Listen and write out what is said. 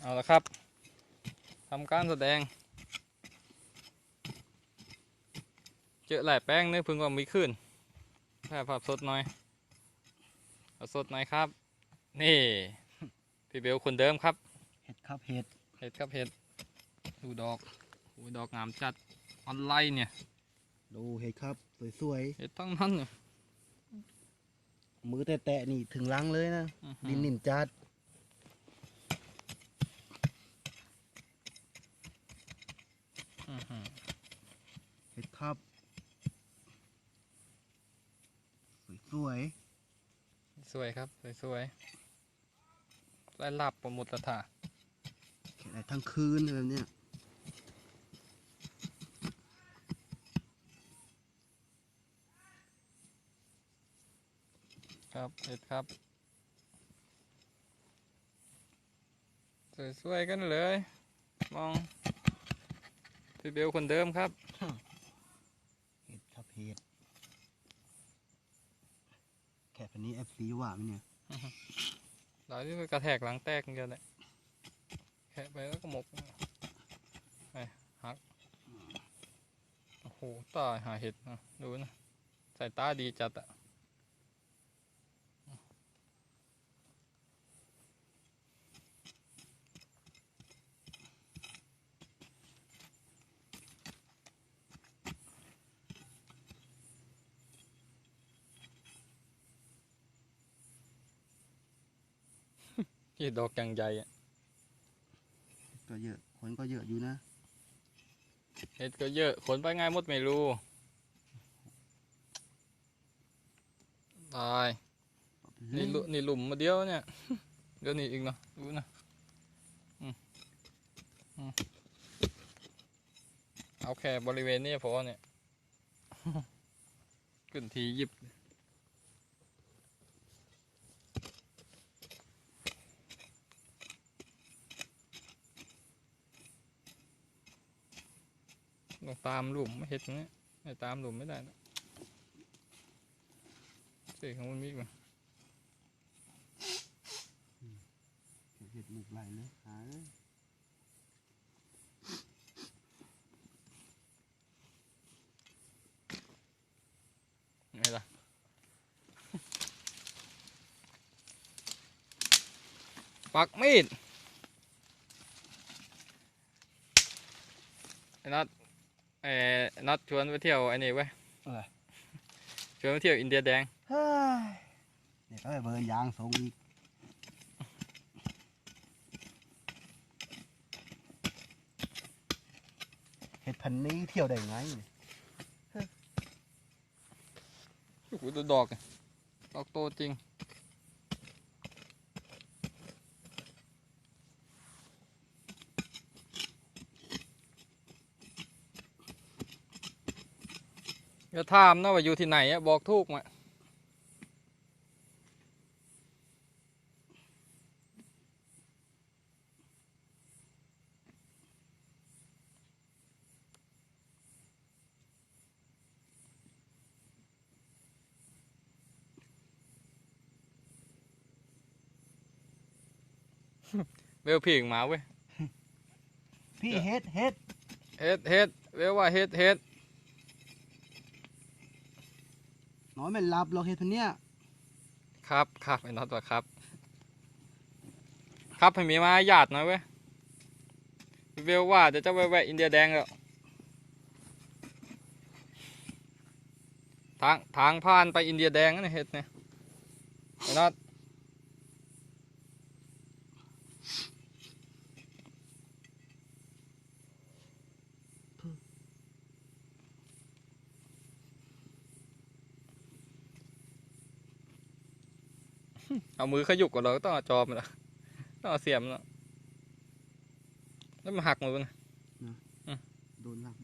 เอาละครับทำการแสดง เจอหลายแป้งนึกพึงว่ามีขึ้นถ่ายภาพสดหน่อยเอาสดหน่อยครับ นี่พี่เบลคนเดิมครับเห็ดครับเห็ดเห็ดครับเห็ดดูดอกดูดอกงามจัดออนไลน์เนี่ย ดูเห็ดครับ สวยเห็ดตั้งนั้นเนี่ยๆมือแตะๆนี่ถึงรังเลยนะอื้อหือดินนินจัด อื้อหือ เห็ดครับ สวยสวยครับ สวยสวยไล่ลับประมุตถาๆเห็ดอะไรทั้งคืนแบบเนี้ยครับเห็ดครับ สวยๆกันเลย มอง พี่เบลคนเดิมครับเห็ดครับเห็ดแค่พันนี้เอฟซีว่าไหมเนี่ยหลายที่ไปกระแทกหลังแตกอย่างเดียวเลยแคะไปแล้วก็หมกไปหักโอ้โหตายหาเห็ดนะดูนะสายตาดีจัดอะ ที่ดอกอย่างใหญ่อะก็เยอะคนก็เยอะอยู่นะเห็ดก็เยอะขนไปง่ายหมดไม่รู้ตายนี่หลุนี่หลุมมาเดียวเนี่ยเดี๋ยวนี้อีกเนาะดูนะอืมอืมเอาแค่บริเวณนี้พอเนี่ยขึ้นทีหยิบ ต้องตามหลุมไม่เห็ดอย่างเงี้ยไม่ตามหลุมไม่ได้นะเสียของมันมีอีกไหมเห็ดหมุกไหลเลยหาเลยไงล่ะปักมีดไอ้นัด ไอ้นัดชวนไปเที่ยวไอ้นี่เว้ยอะไรชวนไปเที่ยวอินเดียแดงเฮ้ยเดี๋ยวก็ไปเบอร์ยางส่งอีกเห็ดพันนี้เที่ยวได้ไงเนี่ยโอ้โหดูดอกอะดอกโตจริง อย่าถามนะว่าอยู่ที่ไหนอะบอกถูกมาเวลผิงมาเว้ยพี่เฮ็ดเฮ็ดเฮ็ดเฮ็ดเวลว่าเฮ็ดเฮ็ด น้อยไม่รับหรอกเฮ็ดพันเนี้ยครับครับไอ้น็อตว่าครับ ครับให้มีมาหยาดหน่อยเว้ยเวลว่าเดี๋ยวจะแวะอินเดียแดงแล้วทางทางผ่านไปอินเดียแดงนะเฮ็ดเนี่ยไอ้น็อต เอามือขยุกก่อนเราก็ต้องเอาจอมันละต้องเอาเสียมเนาะแล้วมันหักมือมันโดนหัก